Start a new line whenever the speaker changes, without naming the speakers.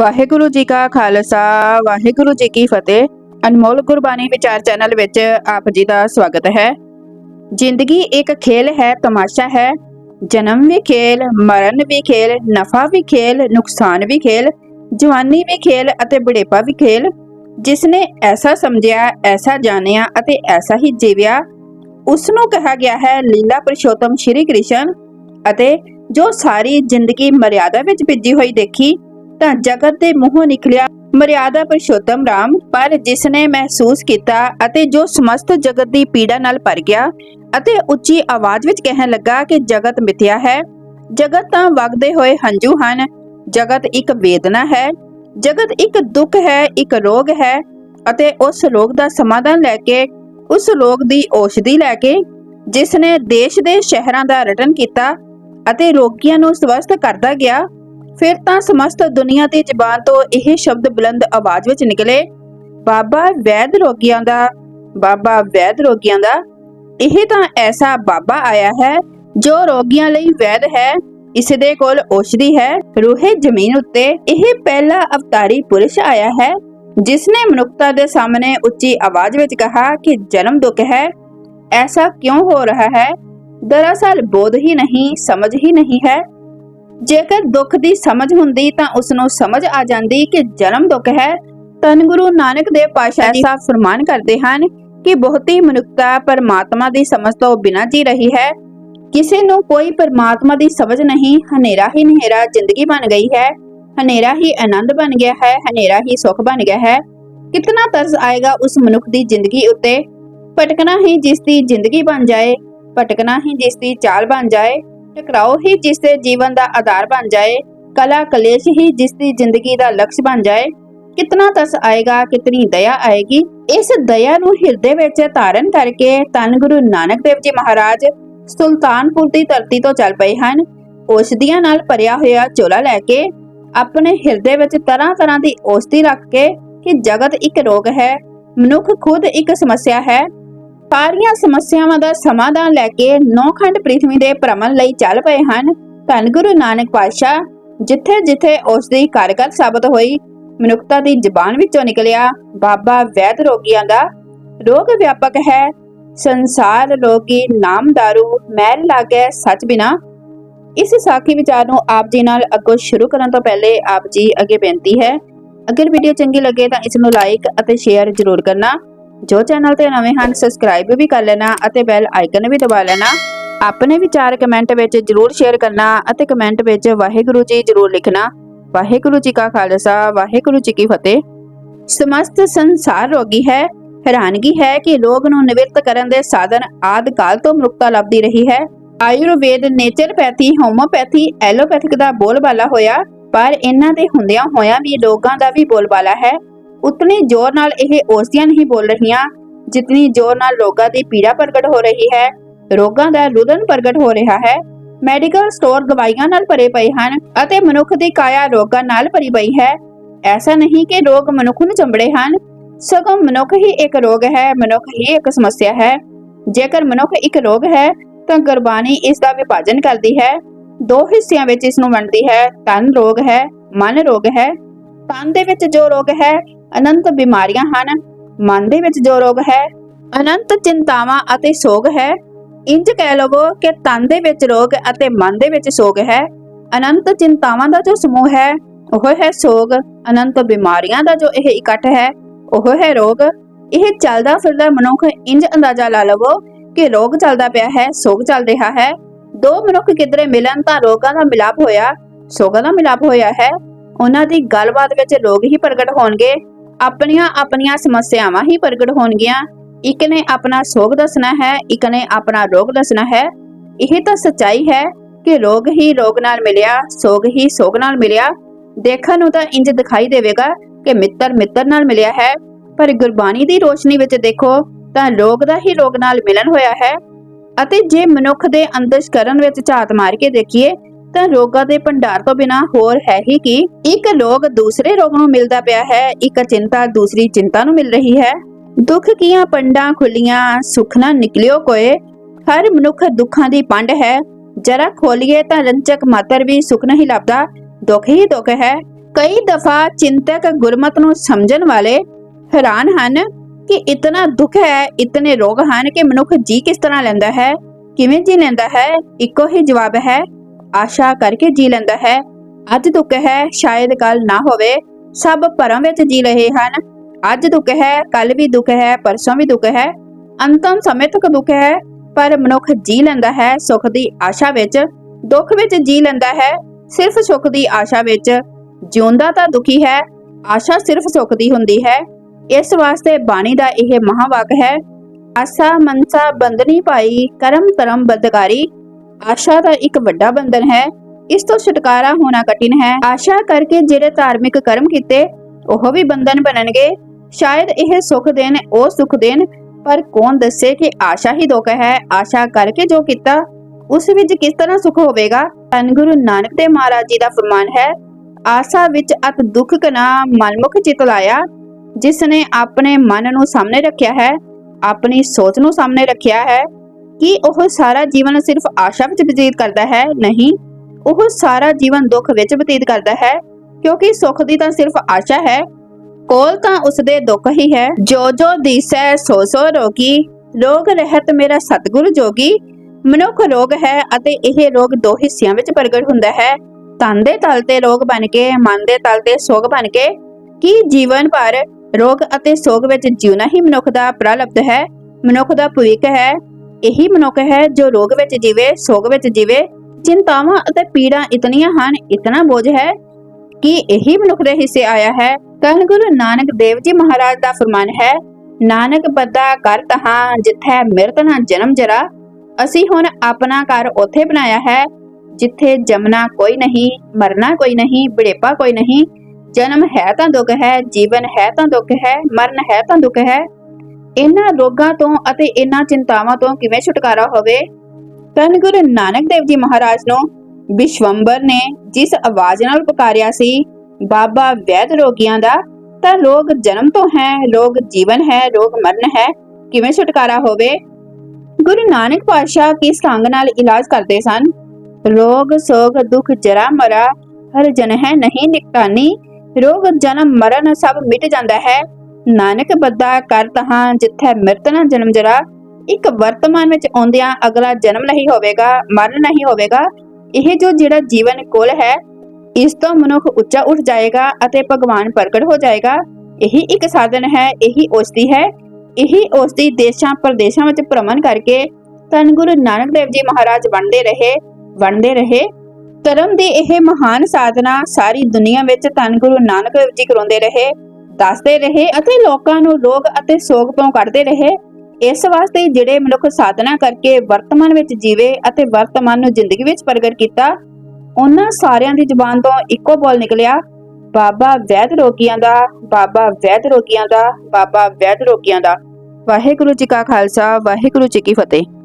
ਵਾਹਿਗੁਰੂ ਜੀ ਕਾ ਖਾਲਸਾ, ਵਾਹਿਗੁਰੂ ਜੀ ਕੀ ਫਤਿਹ। ਅਨਮੋਲ ਗੁਰਬਾਣੀ ਵਿਚਾਰ ਚੈਨਲ ਵਿੱਚ ਆਪ ਜੀ ਦਾ ਸਵਾਗਤ ਹੈ। ਜ਼ਿੰਦਗੀ ਇੱਕ ਖੇਲ ਹੈ, ਤਮਾਸ਼ਾ ਹੈ। ਜਨਮ ਵੀ ਖੇਲ, ਮਰਨ ਵੀ ਖੇਲ, ਨਫਾ ਵੀ ਖੇਲ, ਨੁਕਸਾਨ ਵੀ ਖੇਲ, ਜਵਾਨੀ ਵੀ ਖੇਲ ਅਤੇ ਬੁਢੇਪਾ ਵੀ ਖੇਲ। ਜਿਸ ਨੇ ਐਸਾ ਸਮਝਿਆ, ਐਸਾ ਜਾਣਿਆ ਅਤੇ ਐਸਾ ਹੀ ਜੀਵਿਆ ਉਸ ਨੂੰ ਕਿਹਾ ਗਿਆ ਹੈ ਲੀਲਾ ਪੁਰਸ਼ੋਤਮ ਸ਼੍ਰੀ ਕ੍ਰਿਸ਼ਨ ਅਤੇ ਜੋ ਸਾਰੀ ਜ਼ਿੰਦਗੀ ਮਰਿਆਦਾ ਵਿੱਚ ਭਿੱਜੀ ਹੋਈ ਦੇਖੀ ਤਾਂ ਜਗਤ ਦੇ ਮੂੰਹੋਂ ਨਿਕਲਿਆ ਮਰਿਆਦਾ ਪੁਰਸ਼ੋਤਮ ਰਾਮ। ਪਰ ਜਿਸ ਨੇ ਮਹਿਸੂਸ ਕੀਤਾ ਅਤੇ ਜੋ ਸਮਸਤ ਜਗਤ ਦੀ ਪੀੜਾ ਨਾਲ ਭਰ ਗਿਆ ਅਤੇ ਉੱਚੀ ਆਵਾਜ਼ ਵਿੱਚ ਕਹਿਣ ਲੱਗਾ ਕਿ ਜਗਤ ਮਿਥਿਆ ਹੈ, ਜਗਤ ਤਾਂ ਵਗਦੇ ਹੋਏ ਹੰਝੂ ਹਨ। ਜਗਤ ਇੱਕ ਵੇਦਨਾ ਹੈ, ਜਗਤ ਇੱਕ ਦੁੱਖ ਹੈ, ਇੱਕ ਰੋਗ ਹੈ ਅਤੇ ਉਸ ਰੋਗ ਦਾ ਸਮਾਧਾਨ ਲੈ ਕੇ, ਉਸ ਰੋਗ ਦੀ ਔਸ਼ਧੀ ਲੈ ਕੇ ਜਿਸ ਨੇ ਦੇਸ਼ ਦੇ ਸ਼ਹਿਰਾਂ ਦਾ ਰਟਨ ਕੀਤਾ ਅਤੇ ਰੋਗੀਆਂ ਨੂੰ ਸਵਸਥ ਕਰਦਾ ਗਿਆ ਫਿਰ ਤਾਂ ਸਮਸਤ ਦੁਨੀਆ ਦੀ ਜ਼ਬਾਨ ਤੋਂ ਇਹ ਸ਼ਬਦ ਬੁਲੰਦ ਆਵਾਜ਼ ਵਿੱਚ ਨਿਕਲੇ, ਬਾਬਾ ਵੈਦ ਰੋਗੀਆਂ ਦਾ, ਬਾਬਾ ਵੈਦ ਰੋਗੀਆਂ ਦਾ, ਇਹ ਤਾਂ ਐਸਾ ਬਾਬਾ ਆਇਆ ਹੈ ਜੋ ਰੋਗੀਆਂ ਲਈ ਵੈਦ ਹੈ, ਇਸ ਦੇ ਕੋਲ ਔਸ਼ਧੀ ਹੈ, ਰੂਹੇ ਜ਼ਮੀਨ ਉੱਤੇ ਇਹ ਪਹਿਲਾ ਅਵਤਾਰੀ ਪੁਰਸ਼ ਆਇਆ ਹੈ ਜਿਸ ਨੇ ਮਨੁੱਖਤਾ ਦੇ ਸਾਹਮਣੇ ਉੱਚੀ ਆਵਾਜ਼ ਵਿੱਚ ਕਹਾ ਕਿ ਜਨਮ ਦੁੱਖ ਹੈ, ਐਸਾ ਕਿਉਂ ਹੋ ਰਿਹਾ ਹੈ? ਦਰਅਸਲ ਬੋਧ ਹੀ ਨਹੀਂ, ਸਮਝ ਹੀ ਨਹੀਂ ਹੈ। ਜੇਕਰ ਦੁੱਖ ਦੀ ਸਮਝ ਹੁੰਦੀ ਤਾਂ ਉਸ ਨੂੰ ਸਮਝ ਆ ਜਾਂਦੀ ਕਿ ਜਨਮ ਦੁੱਖ ਹੈ। ਤਨ ਗੁਰੂ ਨਾਨਕ ਦੇਵ ਪਾਸ਼ਾ ਜੀ ਸਾਫ਼ ਫਰਮਾਨ ਕਰਦੇ ਹਨ ਕਿ ਬਹੁਤੀ ਮਨੁੱਖਤਾ ਪਰਮਾਤਮਾ ਦੀ ਸਮਝ ਤੋਂ ਬਿਨਾਂ ਜੀ ਰਹੀ ਹੈ। ਕਿਸੇ ਨੂੰ ਕੋਈ ਪਰਮਾਤਮਾ ਦੀ ਸਮਝ ਨਹੀਂ ਹਨੇਰਾ ਹੀ ਹਨੇਰਾ ਜ਼ਿੰਦਗੀ ਬਣ ਗਈ ਹੈ। ਹਨੇਰਾ ਹੀ ਆਨੰਦ ਬਣ ਗਿਆ ਹੈ ਹਨੇਰਾ ਹੀ ਸੁੱਖ ਬਣ ਗਿਆ ਹੈ। ਕਿਤਨਾ ਤਰਸ ਆਏਗਾ ਉਸ ਮਨੁੱਖ ਦੀ ਜ਼ਿੰਦਗੀ ਉੱਤੇ? ਭਟਕਣਾ ਹੀ ਜਿਸ ਦੀ ਜ਼ਿੰਦਗੀ ਬਣ ਜਾਏ ਭਟਕਣਾ ਹੀ ਜਿਸ ਦੀ ਚਾਲ ਬਣ ਜਾਏ। ਟਕਰਾਓ ਹੀ ਜਿਸ ਦੇ ਜੀਵਨ ਦਾ ਆਧਾਰ ਬਣ ਜਾਏ, ਕਲਾ ਕਲੇਸ਼ ਹੀ ਜਿਸ ਦੀ ਜ਼ਿੰਦਗੀ ਦਾ ਲਕਸ਼ ਬਣ ਜਾਏ, ਕਿਤਨਾ ਤਰਸ ਆਏਗਾ, ਕਿਤਨੀ ਦਇਆ ਆਏਗੀ, ਇਸ ਦਇਆ ਨੂੰ ਹਿਰਦੇ ਵਿੱਚ ਧਾਰਨ ਕਰਕੇ ਧੰਨ ਗੁਰੂ ਨਾਨਕ ਦੇਵ ਜੀ ਮਹਾਰਾਜ ਸੁਲਤਾਨਪੁਰ ਦੀ ਧਰਤੀ ਤੋਂ ਚੱਲ ਪਏ ਹਨ। ਔਸ਼ਧੀਆਂ ਨਾਲ ਭਰਿਆ ਹੋਇਆ ਚੋਲਾ ਲੈ ਕੇ ਆਪਣੇ ਹਿਰਦੇ ਵਿੱਚ ਤਰ੍ਹਾਂ ਤਰ੍ਹਾਂ ਦੀ ਔਸ਼ਧੀ ਰੱਖ ਕੇ ਕਿ ਜਗਤ ਇੱਕ ਰੋਗ ਹੈ, ਮਨੁੱਖ ਖੁਦ ਇੱਕ ਸਮੱਸਿਆ ਹੈ ਸਾਰੀਆਂ ਸਮੱਸਿਆਵਾਂ ਦਾ ਸਮਾਧਾਨ ਲੈ ਕੇ ਨੌਖੰਡ ਪ੍ਰਿਥਵੀ ਦੇ ਭ੍ਰਮਣ ਲਈ ਚੱਲ ਪਏ ਹਨ। ਧੰਨ ਗੁਰੂ ਨਾਨਕ ਪਾਤਸ਼ਾਹ, ਜਿੱਥੇ ਜਿੱਥੇ ਉਸ ਦੀ ਕਾਰਗਰ ਸਾਬਤ ਹੋਈ, ਮਨੁੱਖਤਾ ਦੀ ਜ਼ਬਾਨ ਵਿੱਚੋਂ ਨਿਕਲਿਆ ਬਾਬਾ ਵੈਦ ਰੋਗੀਆਂ ਦਾ। ਰੋਗ ਵਿਆਪਕ ਹੈ। ਸੰਸਾਰ ਰੋਗੀ ਨਾਮ ਦਾਰੂ ਮੈਲ ਲਾਗੇ ਸੱਚ ਬਿਨਾ। ਇਸ ਸਾਖੀ ਵਿਚਾਰ ਨੂੰ ਆਪ ਜੀ ਨਾਲ ਅੱਗੋਂ ਸ਼ੁਰੂ ਕਰਨ ਤੋਂ ਪਹਿਲੇ ਆਪ ਜੀ ਅੱਗੇ ਬੇਨਤੀ ਹੈ। ਅਗਰ ਵੀਡੀਓ ਚੰਗੀ ਲੱਗੇ ਤਾਂ ਇਸ ਨੂੰ ਲਾਈਕ ਅਤੇ ਸ਼ੇਅਰ ਜ਼ਰੂਰ ਕਰਨਾ। ਜੋ ਚੈਨਲ ਤੇ ਨਵੇਂ ਹਨ ਸਬਸਕ੍ਰਾਈਬ ਵੀ ਕਰ ਲੈਣਾ ਅਤੇ ਬੈਲ ਆਈਕਨ ਵੀ ਦਬਾ ਲੈਣਾ। ਆਪਣੇ ਵਿਚਾਰ ਕਮੈਂਟ ਵਿੱਚ ਜ਼ਰੂਰ ਸ਼ੇਅਰ ਕਰਨਾ ਅਤੇ ਕਮੈਂਟ ਵਿੱਚ ਵਾਹਿਗੁਰੂ ਜੀ ਜ਼ਰੂਰ ਲਿਖਣਾ। ਵਾਹਿਗੁਰੂ ਜੀ ਕਾ ਖਾਲਸਾ, ਵਾਹਿਗੁਰੂ ਜੀ ਕੀ ਫਤਿਹ। ਸਮਸਤ ਸੰਸਾਰ ਰੋਗੀ ਹੈ, ਹੈਰਾਨਗੀ ਹੈ ਕਿ ਲੋਕ ਨੂੰ ਨਿਵਰਤ ਕਰਨ ਦੇ ਸਾਧਨ ਆਦਿ ਕਾਲ ਤੋਂ ਮਨੁੱਖਤਾ ਲੱਭਦੀ ਰਹੀ ਹੈ। ਆਯੁਰਵੇਦ ਨੇਚਰਪੈਥੀ ਹੋਮੋਪੈਥੀ ਐਲੋਪੈਥਿਕ ਦਾ ਬੋਲਬਾਲਾ ਹੋਇਆ, ਪਰ ਇਹਨਾਂ ਦੇ ਹੁੰਦਿਆਂ ਹੋਇਆਂ ਵੀ ਰੋਗਾਂ ਦਾ ਵੀ ਬੋਲਬਾਲਾ ਹੈ। ਉਤਨੇ ਜ਼ੋਰ ਨਾਲ ਇਹ ਔਸ਼ਧੀਆਂ ਨਹੀਂ ਬੋਲ ਰਹੀਆਂ, ਜਿਤਨੀ ਜ਼ੋਰ ਨਾਲ ਰੋਗਾਂ ਦੀ ਪੀੜਾ ਪ੍ਰਗਟ ਹੋ ਰਹੀ ਹੈ। ਰੋਗਾਂ ਦਾ ਰੁਦਨ ਪ੍ਰਗਟ ਹੋ ਰਿਹਾ ਹੈ। ਮੈਡੀਕਲ ਸਟੋਰ ਦਵਾਈਆਂ ਨਾਲ ਭਰੇ ਪਏ ਹਨ ਅਤੇ ਮਨੁੱਖ ਦੀ ਕਾਇਆ ਰੋਗਾਂ ਨਾਲ ਭਰੀ ਪਈ ਹੈ। ਐਸਾ ਨਹੀਂ ਕਿ ਰੋਗ ਮਨੁੱਖ ਨੂੰ ਚੰਬੜੇ ਹਨ। ਸਗੋਂ ਮਨੁੱਖ ਹੀ ਇੱਕ ਰੋਗ ਹੈ, ਮਨੁੱਖ ਹੀ ਇੱਕ ਸਮੱਸਿਆ ਹੈ। ਜੇਕਰ ਮਨੁੱਖ ਇੱਕ ਰੋਗ ਹੈ, ਤਾਂ ਗੁਰਬਾਣੀ ਇਸ ਦਾ ਵਿਭਾਜਨ ਕਰਦੀ ਹੈ। ਦੋ ਹਿੱਸਿਆਂ ਵਿੱਚ ਇਸ ਨੂੰ ਵੰਡਦੀ ਹੈ, ਤਨ ਰੋਗ ਹੈ, ਮਨ ਰੋਗ ਹੈ। ਤਨ ਦੇ ਵਿੱਚ ਜੋ ਰੋਗ ਹੈ ਅਨੰਤ ਬਿਮਾਰੀਆਂ ਹਨ। ਮਨ ਦੇ ਵਿੱਚ ਜੋ ਰੋਗ ਹੈ, ਅਨੰਤ ਚਿੰਤਾਵਾਂ ਅਤੇ ਸੋਗ ਹੈ। ਇੰਜ ਕਹਿ ਲਵੋ ਕਿ ਤਨ ਦੇ ਵਿੱਚ ਰੋਗ ਅਤੇ ਮਨ ਦੇ ਵਿੱਚ ਸੋਗ ਹੈ। ਅਨੰਤ ਚਿੰਤਾਵਾਂ ਦਾ ਜੋ ਸਮੂਹ ਹੈ, ਉਹ ਹੈ ਸੋਗ। ਅਨੰਤ ਬਿਮਾਰੀਆਂ ਦਾ ਜੋ ਇਹ ਇਕੱਠ ਹੈ, ਉਹ ਹੈ ਰੋਗ। ਇਹ ਚੱਲਦਾ ਫਿਰਦਾ ਮਨੁੱਖ ਇੰਜ ਅੰਦਾਜ਼ਾ ਲਾ ਲਵੋ ਕਿ ਰੋਗ ਚੱਲਦਾ ਪਿਆ ਹੈ, ਸੋਗ ਚੱਲ ਰਿਹਾ ਹੈ। ਦੋ ਮਨੁੱਖ ਕਿਧਰੇ ਮਿਲਣ ਤਾਂ ਰੋਗਾਂ ਦਾ ਮਿਲਾਪ ਹੋਇਆ, ਸੋਗਾਂ ਦਾ ਮਿਲਾਪ ਹੋਇਆ ਹੈ। ਉਹਨਾਂ ਦੀ ਗੱਲਬਾਤ ਵਿੱਚ ਰੋਗ ਹੀ ਪ੍ਰਗਟ ਹੋਣਗੇ। ਆਪਣੀਆਂ ਆਪਣੀਆਂ ਸਮੱਸਿਆਵਾਂ ਹੀ ਪ੍ਰਗਟ ਹੋਣਗੀਆਂ। ਇੱਕ ਨੇ ਆਪਣਾ ਸੋਗ ਦੱਸਣਾ ਹੈ, ਇੱਕ ਨੇ ਆਪਣਾ ਰੋਗ ਦੱਸਣਾ ਹੈ। ਇਹ ਤਾਂ ਸੱਚਾਈ ਹੈ ਕਿ ਰੋਗ ਹੀ ਰੋਗ ਨਾਲ ਮਿਲਿਆ, ਸੋਗ ਹੀ ਸੋਗ ਨਾਲ ਮਿਲਿਆ। ਦੇਖਣ ਨੂੰ ਤਾਂ ਇੰਜ ਦਿਖਾਈ ਦੇਵੇਗਾ ਕਿ ਮਿੱਤਰ ਮਿੱਤਰ ਨਾਲ ਮਿਲਿਆ ਹੈ। ਪਰ ਗੁਰਬਾਣੀ ਦੀ ਰੋਸ਼ਨੀ ਵਿੱਚ ਦੇਖੋ ਤਾਂ ਰੋਗ ਦਾ ਹੀ ਰੋਗ ਨਾਲ ਮਿਲਨ ਹੋਇਆ ਹੈ। ਅਤੇ ਜੇ ਮਨੁੱਖ ਦੇ ਅੰਤਸ਼ਕਰਨ ਵਿੱਚ ਝਾਤ ਮਾਰ ਕੇ ਦੇਖੀਏ ਤਾਂ ਰੋਗਾਂ ਦੇ ਭੰਡਾਰ ਤੋਂ ਬਿਨਾ ਹੋਰ ਹੈ ਹੀ ਕੀ? ਇੱਕ ਰੋਗ ਦੂਸਰੇ ਰੋਗ ਨੂੰ ਮਿਲਦਾ ਪਿਆ ਹੈ, ਇੱਕ ਚਿੰਤਾ ਦੂਸਰੀ ਚਿੰਤਾ ਨੂੰ ਮਿਲ ਰਹੀ ਹੈ। ਦੁੱਖ ਕੀਆਂ ਪੰਡਾਂ ਖੁੱਲੀਆਂ ਸੁਖ ਨਾ ਨਿਕਲਿਓ ਕੋਏ। ਹਰ ਮਨੁੱਖ ਦੁੱਖਾਂ ਦੀ ਪੰਡ ਹੈ। ਜਰਾ ਖੋਲੀਏ ਤਾਂ ਰੰਚਕ ਮਾਤਰ ਵੀ ਸੁਖ ਨਹੀਂ ਲੱਭਦਾ। ਦੁੱਖ ਹੀ ਦੁੱਖ ਹੈ। ਕਈ ਦਫਾ ਚਿੰਤਕ ਗੁਰਮਤ ਨੂੰ ਸਮਝਣ ਵਾਲੇ ਹੈਰਾਨ ਹਨ ਕਿ ਇਤਨਾ ਦੁੱਖ ਹੈ, ਇਤਨੇ ਰੋਗ ਹਨ ਕਿ ਮਨੁੱਖ ਜੀ ਕਿਸ ਤਰ੍ਹਾਂ ਲੈਂਦਾ ਹੈ? ਕਿਵੇਂ ਜੀ ਲੈਂਦਾ ਹੈ? ਇੱਕੋ ਹੀ ਜਵਾਬ ਹੈ ਆਸ਼ਾ ਕਰਕੇ ਜੀ ਲੈਂਦਾ ਹੈ। ਅੱਜ ਦੁੱਖ ਹੈ ਸ਼ਾਇਦ ਕੱਲ ਨਾ ਹੋਵੇ। ਸਭ ਭਰਮ ਵਿੱਚ ਜੀ ਰਹੇ ਹਨ। ਅੱਜ ਦੁੱਖ ਹੈ ਕੱਲ ਵੀ ਦੁੱਖ ਹੈ, ਪਰਸੋਂ ਵੀ ਦੁੱਖ ਹੈ। ਅੰਤਮ ਸਮੇਂ ਤੱਕ ਦੁੱਖ ਹੈ, ਪਰ ਮਨੁੱਖ ਜੀ ਲੈਂਦਾ ਹੈ ਸੁੱਖ ਦੀ ਆਸ਼ਾ ਵਿੱਚ। ਦੁੱਖ ਵਿੱਚ ਜੀ ਲੈਂਦਾ ਹੈ ਸਿਰਫ ਸੁੱਖ ਦੀ ਆਸ਼ਾ ਵਿੱਚ। ਜਿਉਂਦਾ ਤਾਂ ਦੁਖੀ ਹੈ, ਆਸ਼ਾ ਸਿਰਫ ਸੁੱਖ ਦੀ ਹੁੰਦੀ ਹੈ। ਇਸ ਵਾਸਤੇ ਬਾਣੀ ਦਾ ਇਹ ਮਹਾਵਾਕ ਹੈ, ਆਸਾ ਮਨਸਾ ਬੰਦਨੀ ਭਾਈ ਕਰਮ ਧਰਮ ਬਦਕਾਰੀ ਆਸ਼ਾ ਦਾ ਇੱਕ ਵੱਡਾ ਬੰਧਨ ਹੈ, ਇਸ ਤੋਂ ਛੁਟਕਾਰਾ ਹੋਣਾ ਕਠਿਨ ਹੈ। ਆਸ਼ਾ ਕਰਕੇ ਜਿਹੜੇ ਧਾਰਮਿਕ ਕਰਮ ਕੀਤੇ, ਉਹ ਵੀ ਬੰਧਨ ਬਣਨਗੇ। ਸ਼ਾਇਦ ਇਹ ਸੁਖ ਦੇਣ ਉਹ ਸੁਖ ਦੇਣ ਪਰ ਕੌਣ ਦੱਸੇ ਕਿ ਆਸ਼ਾ ਹੀ ਦੁੱਖ ਹੈ? ਆਸ਼ਾ ਕਰਕੇ ਜੋ ਕੀਤਾ, ਉਸ ਵਿੱਚ ਕਿਸ ਤਰ੍ਹਾਂ ਸੁਖ ਹੋਵੇਗਾ? ਧੰਨ ਗੁਰੂ ਨਾਨਕ ਦੇਵ ਮਹਾਰਾਜ ਜੀ ਦਾ ਫਰਮਾਨ ਹੈ, ਆਸਾ ਵਿੱਚ ਅਤ ਦੁੱਖ ਕਨਾ, ਮਨਮੁਖ ਚਿਤ ਲਾਇਆ। ਜਿਸ ਨੇ ਆਪਣੇ ਮਨ ਨੂੰ ਸਾਹਮਣੇ ਰੱਖਿਆ ਹੈ, ਆਪਣੀ ਸੋਚ ਨੂੰ ਸਾਹਮਣੇ ਰੱਖਿਆ ਹੈ ਕੀ ਉਹ ਸਾਰਾ ਜੀਵਨ ਸਿਰਫ ਆਸ਼ਾ ਵਿੱਚ ਬਤੀਤ ਕਰਦਾ ਹੈ? ਨਹੀਂ। ਉਹ ਸਾਰਾ ਜੀਵਨ ਦੁੱਖ ਵਿੱਚ ਬਤੀਤ ਕਰਦਾ ਹੈ। ਕਿਉਂਕਿ ਸੁੱਖ ਦੀ ਤਾਂ ਸਿਰਫ ਆਸ਼ਾ ਹੈ। ਕੋਲ ਤਾਂ ਉਸਦੇ ਦੁੱਖ ਹੀ ਹੈ। ਜੋ ਜੋ ਦਿਸੈ ਸੋ ਸੋ ਰੋਗੀ। ਰੋਗ ਰਹਿਤ ਮੇਰਾ ਸਤਿਗੁਰ ਜੋਗੀ। ਮਨੁੱਖ ਰੋਗ ਹੈ ਅਤੇ ਇਹ ਰੋਗ ਦੋ ਹਿੱਸਿਆਂ ਵਿੱਚ ਪ੍ਰਗਟ ਹੁੰਦਾ ਹੈ। ਤਨ ਦੇ ਤਲ ਤੇ ਰੋਗ ਬਣ ਕੇ, ਮਨ ਦੇ ਤਲ ਤੇ ਸੋਗ ਬਣ ਕੇ। ਕੀ ਜੀਵਨ ਭਰ ਰੋਗ ਅਤੇ ਸੋਗ ਵਿੱਚ ਜਿਉਣਾ ਹੀ ਮਨੁੱਖ ਦਾ ਪ੍ਰਲਬਧ ਹੈ? ਮਨੁੱਖ ਦਾ ਭਵਿੱਖ ਹੈ। ਇਹੀ ਮਨੁੱਖ ਹੈ ਜੋ ਰੋਗ ਵਿੱਚ ਜੀਵੇ, ਸੋਗ ਵਿੱਚ ਜੀਵੇ, ਚਿੰਤਾਵਾਂ ਅਤੇ ਪੀੜਾਂ ਇਤਨੀਆਂ ਹਨ, ਇਤਨਾ ਬੋਝ ਹੈ ਕਿ ਇਹੀ ਮਨੁੱਖ ਦੇ ਹਿੱਸੇ ਆਇਆ ਹੈ। ਧੰਨ ਗੁਰੂ ਨਾਨਕ ਦੇਵ ਜੀ ਮਹਾਰਾਜ ਦਾ ਫਰਮਾਨ ਹੈ, ਨਾਨਕ ਬੱਦਾ ਕਰ ਤਹਾਂ, ਜਿੱਥੈ ਮਿਰਤ ਨਾ ਜਨਮ ਜਰਾ। ਅਸੀਂ ਹੁਣ ਆਪਣਾ ਘਰ ਉੱਥੇ ਬਣਾਇਆ ਹੈ, ਜਿੱਥੇ ਜਮਨਾ ਕੋਈ ਨਹੀਂ, ਮਰਨਾ ਕੋਈ ਨਹੀਂ, ਬੜੇਪਾ ਕੋਈ ਨਹੀਂ। ਜਨਮ ਹੈ ਤਾਂ ਦੁੱਖ ਹੈ, ਜੀਵਨ ਹੈ ਤਾਂ ਦੁੱਖ ਹੈ, ਮਰਨ ਹੈ ਤਾਂ ਦੁੱਖ ਹੈ। ਇਹਨਾਂ ਰੋਗਾਂ ਤੋਂ ਅਤੇ ਇਹਨਾਂ ਚਿੰਤਾਵਾਂ ਤੋਂ ਕਿਵੇਂ ਛੁਟਕਾਰਾ ਹੋਵੇ? ਧੰਨ ਗੁਰੂ ਨਾਨਕ ਦੇਵ ਜੀ ਮਹਾਰਾਜ ਨੂੰ ਵਿਸ਼ਵੰਬਰ ਨੇ ਜਿਸ ਆਵਾਜ਼ ਨਾਲ ਪੁਕਾਰਿਆ ਸੀ, ਬਾਬਾ ਵੈਦ ਰੋਗੀਆਂ ਦਾ, ਤਾਂ ਰੋਗ ਜਨਮ ਤੋਂ ਹੈ, ਰੋਗ ਜੀਵਨ ਹੈ, ਰੋਗ ਮਰਨ ਹੈ, ਕਿਵੇਂ ਛੁਟਕਾਰਾ ਹੋਵੇ? ਗੁਰੂ ਨਾਨਕ ਪਾਤਸ਼ਾਹ ਕਿਸ ਢੰਗ ਨਾਲ ਇਲਾਜ ਕਰਦੇ ਸਨ? ਰੋਗ, ਸੋਗ, ਦੁਖ, ਜਰਾ ਮਰਾ, ਹਰ ਜਨ ਹੈ ਨਹੀਂ ਨਿਕਟਾਨੀ, ਰੋਗ, ਜਨਮ, ਮਰਨ ਸਭ ਮਿਟ ਜਾਂਦਾ ਹੈ ਨਾਨਕ ਬੱਦਾ ਕਰ ਤਹਾਂ ਜਿੱਥੇ ਮਿਰਤ ਨਾ ਜਨਮ ਜਰਾ। ਇੱਕ ਵਰਤਮਾਨ ਵਿੱਚ ਆਉਂਦਿਆਂ ਅਗਲਾ ਜਨਮ ਨਹੀਂ ਹੋਵੇਗਾ, ਮਰਨ ਨਹੀਂ ਹੋਵੇਗਾ। ਇਹ ਜੋ ਜਿਹੜਾ ਜੀਵਨ ਕੋਲ ਹੈ, ਇਸ ਤੋਂ ਮਨੁੱਖ ਉੱਚਾ ਉੱਠ ਜਾਏਗਾ ਅਤੇ ਭਗਵਾਨ ਪ੍ਰਗਟ ਹੋ ਜਾਏਗਾ। ਇਹੀ ਇੱਕ ਸਾਧਨ ਹੈ, ਇਹੀ ਔਸ਼ਤੀ ਹੈ। ਇਹੀ ਔਸ਼ਧੀ ਦੇਸ਼ਾਂ ਪ੍ਰਦੇਸ਼ਾਂ ਵਿੱਚ ਭ੍ਰਮਣ ਕਰਕੇ ਧੰਨ ਗੁਰੂ ਨਾਨਕ ਦੇਵ ਜੀ ਮਹਾਰਾਜ ਬਣਦੇ ਰਹੇ ਬਣਦੇ ਰਹੇ। ਧਰਮ ਦੀ ਇਹ ਮਹਾਨ ਸਾਧਨਾ ਸਾਰੀ ਦੁਨੀਆ ਵਿੱਚ ਧੰਨ ਗੁਰੂ ਨਾਨਕ ਦੇਵ ਜੀ ਕਰਾਉਂਦੇ ਰਹੇ। ਦੱਸਦੇ ਰਹੇ ਅਤੇ ਲੋਕਾਂ ਨੂੰ ਰੋਗ ਅਤੇ ਸੋਗ ਤੋਂ ਕੱਢਦੇ ਰਹੇ। ਇਸ ਵਾਸਤੇ ਜਿਹੜੇ ਮਨੁੱਖ ਸਾਧਨਾ ਕਰਕੇ ਵਰਤਮਾਨ ਵਿੱਚ ਜੀਵੇ ਅਤੇ ਵਰਤਮਾਨ ਨੂੰ ਜ਼ਿੰਦਗੀ ਵਿੱਚ ਪ੍ਰਗਟ ਕੀਤਾ, ਉਹਨਾਂ ਸਾਰਿਆਂ ਦੀ ਜ਼ੁਬਾਨ ਤੋਂ ਇੱਕੋ ਬੋਲ ਨਿਕਲਿਆ, ਬਾਬਾ ਵੈਦ ਰੋਗੀਆਂ ਦਾ, ਬਾਬਾ ਵੈਦ ਰੋਗੀਆਂ ਦਾ, ਬਾਬਾ ਵੈਦ ਰੋਗੀਆਂ ਦਾ। ਵਾਹਿਗੁਰੂ ਜੀ ਕਾ ਖਾਲਸਾ, ਵਾਹਿਗੁਰੂ ਜੀ ਕੀ ਫਤਿਹ।